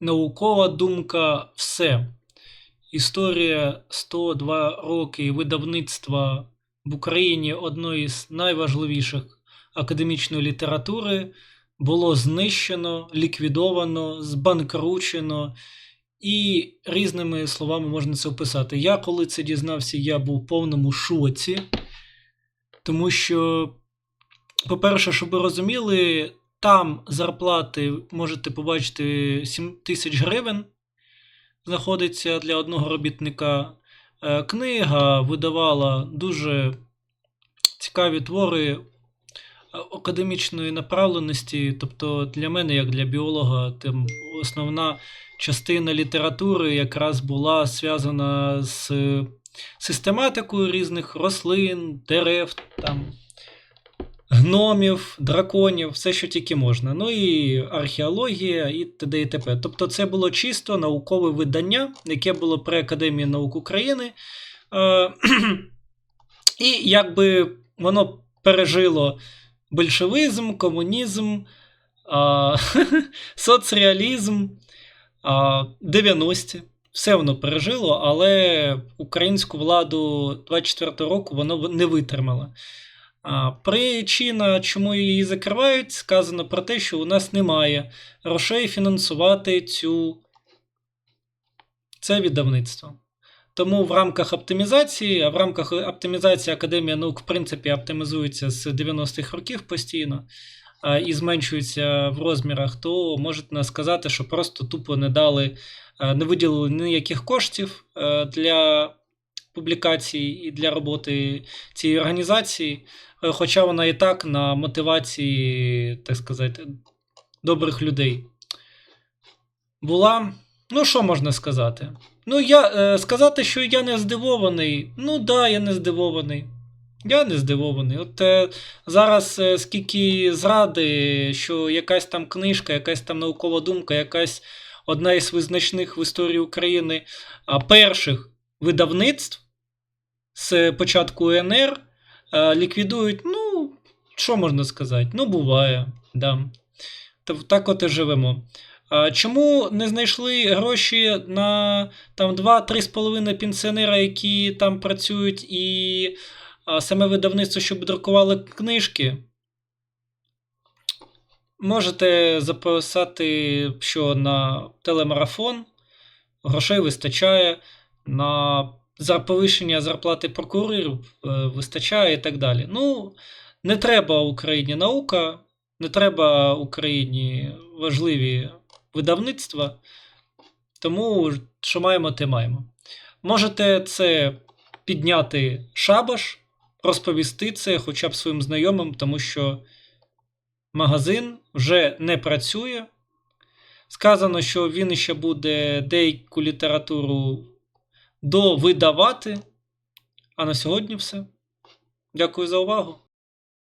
наукова думка все. Історія 102 роки видавництва в Україні одної з найважливіших академічної літератури було знищено, ліквідовано, збанкручено. І різними словами можна це описати. Я, коли це дізнався, я був в повному шоці, тому що, по-перше, щоб ви розуміли, там зарплати можете побачити 7 тисяч гривень знаходиться для одного робітника. Е, Книга видавала дуже цікаві твори е, академічної направленості. Тобто для мене, як для біолога, там основна частина літератури якраз була зв'язана з систематикою різних рослин, дерев, там, гномів, драконів, все, що тільки можна. Ну і археологія, і т.д. і т.п. Тобто це було чисто наукове видання, яке було при Академії наук України. Е, І якби воно пережило большевизм, комунізм, соцреалізм, 90-ті. Все воно пережило, але українську владу 24 року воно не витримало. Причина, чому її закривають, сказано про те, що у нас немає грошей фінансувати цю... це видавництво. Тому в рамках оптимізації, а в рамках оптимізації Академія наук, в принципі, оптимізується з 90-х років постійно і зменшується в розмірах, то можете сказати, що просто тупо не дали, не виділили ніяких коштів для публікацій і для роботи цієї організації, е, хоча вона і так на мотивації, так сказати, добрих людей була. Ну, що можна сказати? Ну, я е, сказати, що я не здивований. Ну, да, я не здивований. Я не здивований. От е, зараз е, скільки зради, що якась там книжка, якась там наукова думка, якась одна із визначних в історії України перших видавництв з початку УНР е, ліквідують. Ну, що можна сказати? Ну, буває. Да. Так от і живемо. Чому не знайшли гроші на там 2-3,5 пенсіонера, які там працюють, і саме видавництво, щоб друкували книжки? Можете записати, що на телемарафон грошей вистачає, на за повищення зарплати прокурорів е, вистачає і так далі. Ну, не треба Україні наука, не треба Україні важливі видавництва. Тому що маємо, те маємо. Можете це підняти шабаш, розповісти це хоча б своїм знайомим, тому що магазин вже не працює. Сказано, що він ще буде деяку літературу довидавати. А на сьогодні все. Дякую за увагу.